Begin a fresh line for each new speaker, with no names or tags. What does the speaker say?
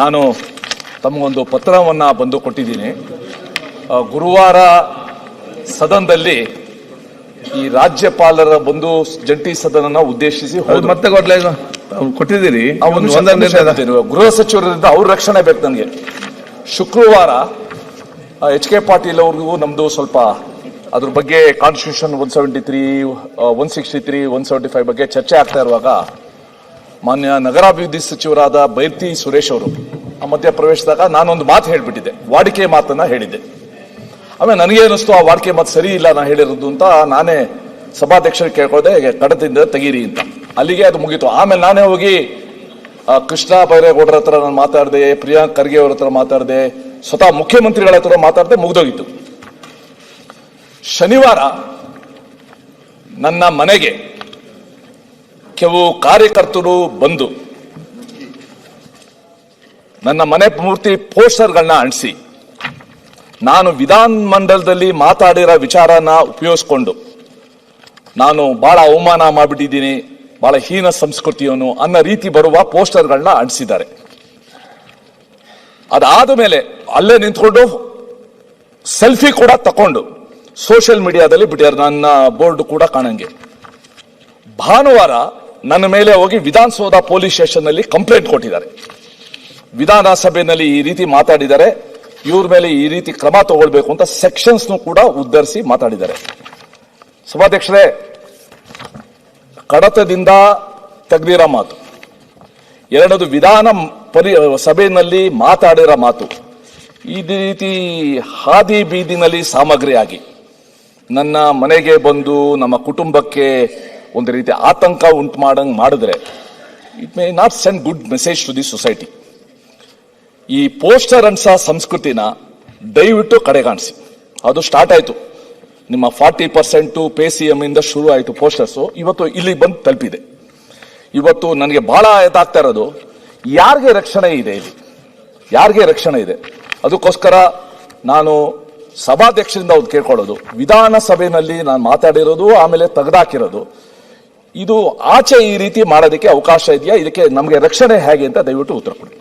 ನಾನು ತಮಗೊಂದು ಪತ್ರವನ್ನು ಬಂದು ಕೊಟ್ಟಿದ್ದೀನಿ ಗುರುವಾರ ಸದನದಲ್ಲಿ ಈ ರಾಜ್ಯಪಾಲರ ಬಂದು ಜಂಟಿ ಸದನನ ಉದ್ದೇಶಿಸಿ.
ಮತ್ತೆ ಕೊಟ್ಟಿದ್ದೀರಿ.
ಗೃಹ ಸಚಿವರಿಂದ ಅವ್ರ ರಕ್ಷಣೆ ಬೇಕು ನನಗೆ ಶುಕ್ರವಾರ ಎಚ್ ಕೆ ಪಾಟೀಲ್ ಅವ್ರಿಗೂ ನಮ್ದು ಸ್ವಲ್ಪ ಅದ್ರ ಬಗ್ಗೆ constitution one seventy three one sixty three one seventy five ಬಗ್ಗೆ ಚರ್ಚೆ ಆಗ್ತಾ ಇರುವಾಗ ಮಾನ್ಯ ನಗರಾಭಿವೃದ್ಧಿ ಸಚಿವರಾದ ಬೈರ್ತಿ ಸುರೇಶ್ ಅವರು ಆ ಮಧ್ಯ ಪ್ರವೇಶದಾಗ ನಾನೊಂದು ಮಾತು ಹೇಳ್ಬಿಟ್ಟಿದ್ದೆ. ವಾಡಿಕೆ ಮಾತನ್ನ ಹೇಳಿದ್ದೆ. ಆಮೇಲೆ ನನಗೆ ಅನಿಸ್ತು ಆ ವಾಡಿಕೆ ಮಾತು ಸರಿ ಇಲ್ಲ ನಾನು ಹೇಳಿರೋದು ಅಂತ ನಾನೇ ಸಭಾಧ್ಯಕ್ಷರಿಗೆ ಕೇಳ್ಕೊಳ್ದೆ ಕಡತದಿಂದ ತೆಗೀರಿ ಅಂತ. ಅಲ್ಲಿಗೆ ಅದು ಮುಗೀತು. ಆಮೇಲೆ ನಾನೇ ಹೋಗಿ ಕೃಷ್ಣ ಬೈರೇಗೌಡರ ಹತ್ರ ನಾನು ಮಾತಾಡಿದೆ, ಪ್ರಿಯಾಂಕ್ ಖರ್ಗೆ ಅವರ ಹತ್ರ ಮಾತಾಡಿದೆ, ಸ್ವತಃ ಮುಖ್ಯಮಂತ್ರಿಗಳ ಹತ್ರ ಮಾತಾಡಿದೆ ಮುಗ್ದೋಗಿತ್ತು. ಶನಿವಾರ ನನ್ನ ಮನೆಗೆ ಕೆಲವು ಕಾರ್ಯಕರ್ತರು ಬಂದು ನನ್ನ ಮನೆ ಪೂರ್ತಿ ಪೋಸ್ಟರ್ಗಳನ್ನ ಅಂಟಿಸಿ ನಾನು ವಿಧಾನ ಮಂಡಲದಲ್ಲಿ ಮಾತಾಡಿರೋ ವಿಚಾರನ ಉಪಯೋಗಿಸ್ಕೊಂಡು ನಾನು ಬಹಳ ಅವಮಾನ ಮಾಡಿಬಿಟ್ಟಿದ್ದೀನಿ ಬಹಳ ಹೀನ ಸಂಸ್ಕೃತಿಯವನು ಅನ್ನೋ ರೀತಿ ಬರುವ ಪೋಸ್ಟರ್ಗಳನ್ನ ಅಂಟಿಸಿದ್ದಾರೆ ಅದಾದ ಮೇಲೆ ಅಲ್ಲೇ ನಿಂತ್ಕೊಂಡು ಸೆಲ್ಫಿ ಕೂಡ ತಕೊಂಡು ಸೋಷಿಯಲ್ ಮೀಡಿಯಾದಲ್ಲಿ ಬಿಟ್ಟಿದ್ದಾರೆ, ನನ್ನ ಬೋರ್ಡ್ ಕೂಡ ಕಾಣಂಗೆ. ಭಾನುವಾರ ನನ್ನ ಮೇಲೆ ಹೋಗಿ ವಿಧಾನಸೌಧ ಪೊಲೀಸ್ ಸ್ಟೇಷನ್ನಲ್ಲಿ ಕಂಪ್ಲೇಂಟ್ ಕೊಟ್ಟಿದ್ದಾರೆ. ವಿಧಾನಸಭೆಯಲ್ಲಿ ಈ ರೀತಿ ಮಾತಾಡಿದ್ದಾರೆ ಇವ್ರ ಮೇಲೆ ಈ ರೀತಿ ಕ್ರಮ ತಗೊಳ್ಬೇಕು ಅಂತ ಸೆಕ್ಷನ್ಸ್ ಕೂಡ ಉದ್ಧರಿಸಿ ಮಾತಾಡಿದ್ದಾರೆ. ಸಭಾಧ್ಯಕ್ಷರೇ, ಕಡತದಿಂದ ತೆಗೆದಿರೋ ಮಾತು. ಎರಡದು ವಿಧಾನ ಪರಿ, ಸಭೆಯಲ್ಲಿ ಮಾತಾಡಿರೋ ಮಾತು. ಈ ರೀತಿ ಹಾದಿ ಬೀದಿನಲ್ಲಿ ಸಾಮಗ್ರಿಯಾಗಿ ನನ್ನ ಮನೆಗೆ ಬಂದು, ನಮ್ಮ ಕುಟುಂಬಕ್ಕೆ ಒಂದು ರೀತಿ ಆತಂಕ ಉಂಟು ಮಾಡಂಗೆ ಮಾಡಿದ್ರೆ it may not send good message to the society ಈ ಪೋಸ್ಟರ್ ಅನ್ಸ ಸಂಸ್ಕೃತಿನ ದಯವಿಟ್ಟು ಕಡೆಗಾಣಿಸಿ ಅದು ಸ್ಟಾರ್ಟ್ ಆಯಿತು. ನಿಮ್ಮ forty percent pay C M ಇಂದ ಶುರು ಆಯಿತು ಪೋಸ್ಟರ್ಸು ಇವತ್ತು ಇಲ್ಲಿ ಬಂದು ತಲುಪಿದೆ. ಇವತ್ತು ನನಗೆ ಭಾಳ ಇದಾಗ್ತಾ ಇರೋದು, ಯಾರಿಗೆ ರಕ್ಷಣೆ ಇದೆ ಇಲ್ಲಿ? ಯಾರಿಗೆ ರಕ್ಷಣೆ ಇದೆ? ಅದಕ್ಕೋಸ್ಕರ ನಾನು ಸಭಾಧ್ಯಕ್ಷರಿಂದ ಅವ್ರು ಕೇಳ್ಕೊಳ್ಳೋದು. ವಿಧಾನಸಭೆಯಲ್ಲಿ ನಾನು ಮಾತಾಡಿರೋದು, ಆಮೇಲೆ ತೆಗೆದಾಕಿರೋದು. ಇದು ಆಚೆ ಈ ರೀತಿ ಮಾಡೋದಕ್ಕೆ ಅವಕಾಶ ಇದೆಯಾ? ಇದಕ್ಕೆ ನಮಗೆ ರಕ್ಷಣೆ ಹೇಗೆ ಅಂತ ದಯವಿಟ್ಟು ಉತ್ತರ ಕೊಡಿ.